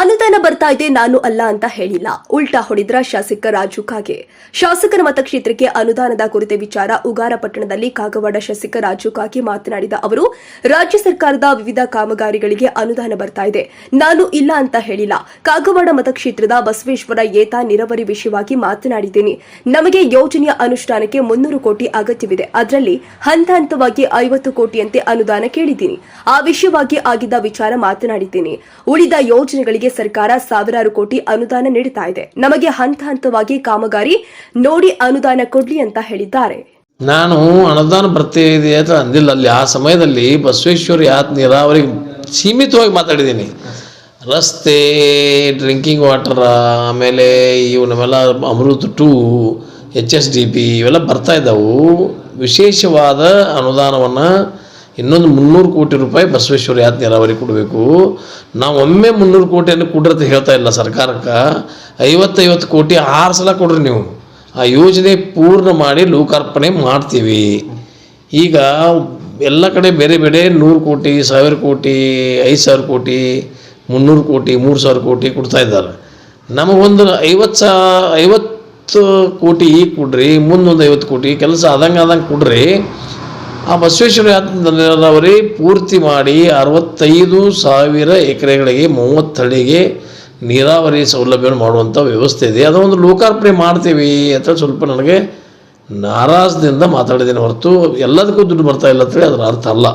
ಅನುದಾನ ಬರ್ತಾ ಇದೆ, ನಾನು ಅಲ್ಲ ಅಂತ ಹೇಳಿಲ್ಲ. ಉಲ್ಟಾ ಹೊಡೆದ್ರ ಶಾಸಕ ರಾಜು ಕಾಗೆ. ಶಾಸಕರ ಮತಕ್ಷೇತ್ರಕ್ಕೆ ಅನುದಾನದ ಕುರಿತ ವಿಚಾರ ಉಗಾರ ಪಟ್ಟಣದಲ್ಲಿ ಕಾಗವಾಡ ಶಾಸಕ ರಾಜು ಕಾಗೆ ಮಾತನಾಡಿದ ಅವರು, ರಾಜ್ಯ ಸರ್ಕಾರದ ವಿವಿಧ ಕಾಮಗಾರಿಗಳಿಗೆ ಅನುದಾನ ಬರ್ತಾ ಇದೆ. ನಾನು ಇಲ್ಲ ಅಂತ ಹೇಳಿಲ್ಲ. ಕಾಗವಾಡ ಮತಕ್ಷೇತ್ರದ ಬಸವೇಶ್ವರ ಏತ ನೀರಾವರಿ ವಿಷಯವಾಗಿ ಮಾತನಾಡಿದ್ದೀನಿ. ನಮಗೆ ಯೋಜನೆಯ ಅನುಷ್ಠಾನಕ್ಕೆ ಮುನ್ನೂರು ಕೋಟಿ ಅಗತ್ಯವಿದೆ. ಅದರಲ್ಲಿ ಹಂತ ಹಂತವಾಗಿ ಐವತ್ತು ಕೋಟಿಯಂತೆ ಅನುದಾನ ಕೇಳಿದ್ದೀನಿ. ಆ ವಿಷಯವಾಗಿ ಆಗಿದ್ದ ವಿಚಾರ ಮಾತನಾಡಿದ್ದೀನಿ. ಉಳಿದ ಯೋಜನೆಗಳಿಗೆ ಸರ್ಕಾರ ಸಾವಿರಾರು ಕೋಟಿ ಅನುದಾನ ನೀಡುತ್ತಾ ಇದೆ. ನಮಗೆ ಹಂತ ಹಂತವಾಗಿ ಕಾಮಗಾರಿ ನೋಡಿ ಅನುದಾನ ಕೊಡ್ಲಿ ಅಂತ ಹೇಳಿದ್ದಾರೆ. ನಾನು ಅನುದಾನ ಬರ್ತಾ ಅಂತ ಅಂದಿಲ್ಲ. ಅಲ್ಲಿ ಆ ಸಮಯದಲ್ಲಿ ಬಸವೇಶ್ವರ ಯಾತ್ ನೀರಾವರಿ ಸೀಮಿತವಾಗಿ ಮಾತಾಡಿದ್ದೀನಿ. ರಸ್ತೆ ಡ್ರಿಂಕಿಂಗ್ ವಾಟರ್ ಆಮೇಲೆ ಇವು ನಮ್ಮೆಲ್ಲ Amrit two H S D P ಇವೆಲ್ಲ ಬರ್ತಾ ಇದ್ದಾವು. ವಿಶೇಷವಾದ ಅನುದಾನವನ್ನು ಇನ್ನೊಂದು ಮುನ್ನೂರು ಕೋಟಿ ರೂಪಾಯಿ ಬಸವೇಶ್ವರ ಯಾತ್ ನೀರಾವರಿ ಕೊಡಬೇಕು. ನಾವು ಒಮ್ಮೆ ಮುನ್ನೂರು ಕೋಟಿಯನ್ನು ಕೊಡ್ರಂತ ಹೇಳ್ತಾ ಇಲ್ಲ ಸರ್ಕಾರಕ್ಕೆ. ಐವತ್ತೈವತ್ತು ಕೋಟಿ ಆರು ಸಲ ಕೊಡ್ರಿ ನೀವು. ಆ ಯೋಜನೆ ಪೂರ್ಣ ಮಾಡಿ ಲೋಕಾರ್ಪಣೆ ಮಾಡ್ತೀವಿ. ಈಗ ಎಲ್ಲ ಕಡೆ ಬೇರೆ ಬೇರೆ ನೂರು ಕೋಟಿ, ಸಾವಿರ ಕೋಟಿ, ಐದು ಸಾವಿರ ಕೋಟಿ, ಮುನ್ನೂರು ಕೋಟಿ, ಮೂರು ಸಾವಿರ ಕೋಟಿ ಕೊಡ್ತಾ ಇದ್ದಾರೆ. ನಮಗೊಂದು ಐವತ್ತು ಸಾ, ಐವತ್ತು ಕೋಟಿ ಈಗ ಕೊಡ್ರಿ, ಮುಂದೊಂದು ಐವತ್ತು ಕೋಟಿ, ಕೆಲಸ ಆದಂಗೆ ಆದಂಗೆ ಕೊಡ್ರಿ. ಆ ಬಸವೇಶ್ವರ ನೀರಾವರಿ ಪೂರ್ತಿ ಮಾಡಿ ಅರವತ್ತೈದು ಸಾವಿರ ಎಕರೆಗಳಿಗೆ ಮೂವತ್ತಡಿಗೆ ನೀರಾವರಿ ಸೌಲಭ್ಯವನ್ನು ಮಾಡುವಂಥ ವ್ಯವಸ್ಥೆ ಇದೆ. ಅದೊಂದು ಲೋಕಾರ್ಪಣೆ ಮಾಡ್ತೀವಿ ಅಂತ ಸ್ವಲ್ಪ ನನಗೆ ನಾರಾಜದಿಂದ ಮಾತಾಡಿದ್ದೀನಿ ಹೊರತು ಎಲ್ಲದಕ್ಕೂ ದುಡ್ಡು ಬರ್ತಾ ಇಲ್ಲ ಅಂತೇಳಿ ಅದರ ಅರ್ಥ ಅಲ್ಲ.